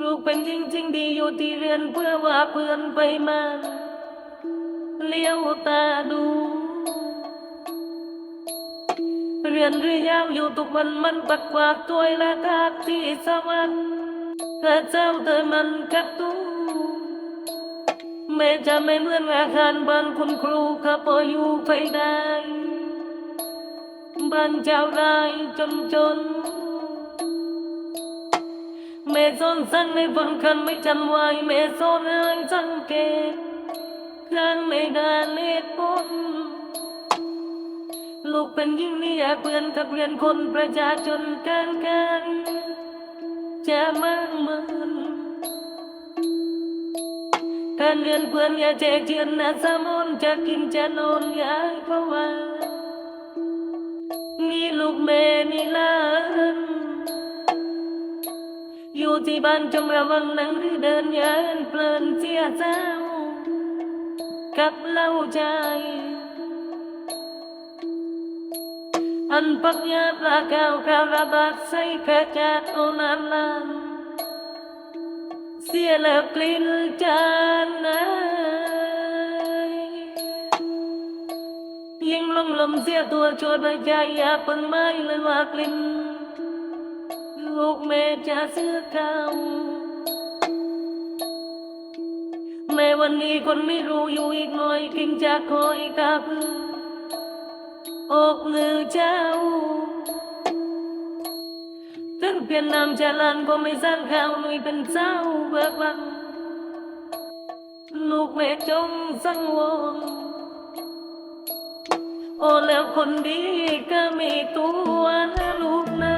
ลูกเป็นจริงจริงดีอยู่ที่เรียนเพื่อว่าเพื่อนไปมา เลี้ยวตาดู เรียนเรียาวอยู่ทุกวันมันปักกวาดตัวและกาที่สวรรค์ข้าเจ้าเธอมันกักตูแม่จะไม่เหมือนอาคารบ้านคุณครูข้าพออยู่ไปได้บ้านเจ้าได้จนจน แม่สอนสั่งในฟังคันไม่จำไว้แม่สอนให้สังเกตข้างในด้านเหตุผลลูกเป็นยิ่งนี่อยากเพื่อนกับเรียนคนประชาชนกันกันจะมากมันการเรียนเพื่อนอย่าแจกเจือนนะสมนจะกินจะนอนอย่าเพราะว่านี่ลูกแม่นี่หลาน อยู่ที่บ้านจงระวังหนังหรือเดินเยินเพลินเสียเจ้า กับเล่าใจ อันปักยาปลาเก้าวการะบาดใส่แค่จากโอนานลานเสียแล้วกลิ่นจานนายยิ่งลงลมเสียตัวชวนไปใจอย่าเพิ่งไม่เลยว่ากลิ่น กแม่จะเสื้อเก่าแม่วันนี้คนไม่รู้อยู่อีกหน่อยกิงจะคอยกับอกมือเจ้า ถึงเปลี่ยนนามจารันก็ไม่สร้างข่าวหนุ่ยเป็นเจ้าเบิกบันลูกแม่จงสังวรโอ้แล้วคนดีก็มีตัวนะลูกนะ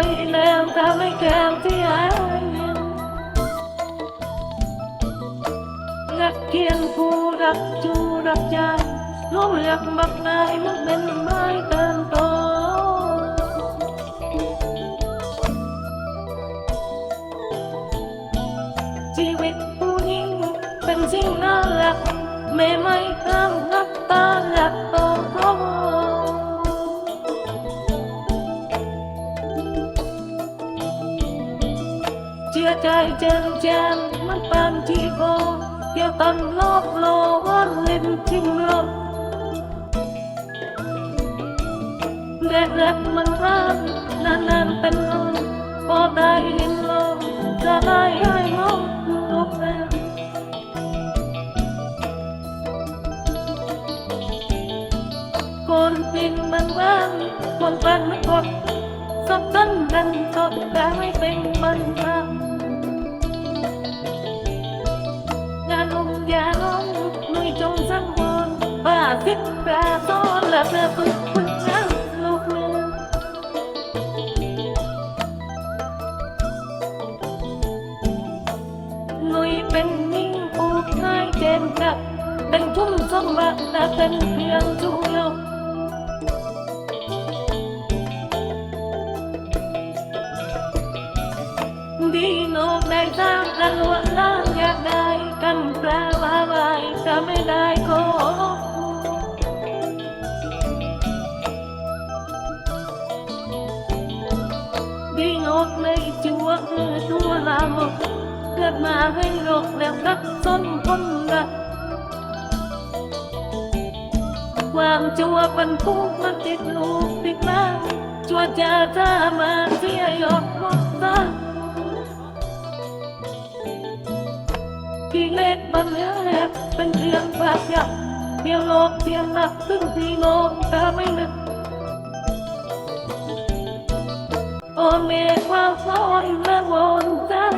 อยแล้วทำให้แก้วที่หายรักเคียงผู้รักจูรักใจรู้เลือกบักนายมันเป็นไม้เติมโตชีวิตผู้หญิงเป็นสิ่งน่ารัก ไม่ไม่ห้ามนับตาหลักโตเชื่อ ใจเจนแจมมันปานที่โกเกี่ยวกันรอบโลวันเล่นทิ้งลมแรกแรกมันรักนานนานๆเป็นลมพอได้ยินลมจะได้ให้ลมลุกแล้วคนปินมันว่างคนปันมันกดสับสนดันสดแต่ไม่เป็นมันทาง ยาลงองนุ่ยจงสังวรป่าทิพย์ปลาซ้อนและเธอฝึกฝึกแล้วลูกเมือนุ่ยเป็นนิ่งผูกง่ายเจนกับเป็นทุ่มสมบัติแต่เป็นเพียงชั่วโลก ดีโนกได้สร้างกันว่าล้างอยากได้กันแปลว่าไว้จะไม่ได้ขอดีงกเลยจัวเออตัวลามกเกิดมาให้โลกแล้วรักส้นคนรักความจัวเป็นผู้มันติดลูกติดมาจัวจะถ้ามาเสียยกห มดตาที่เล็กมันเล็กเป็นเรื่องปากยักเพียงโลกเพียงหนักซึ่งที่โลกตาไม่นึกโอเมฆความซ้อนและวนจัน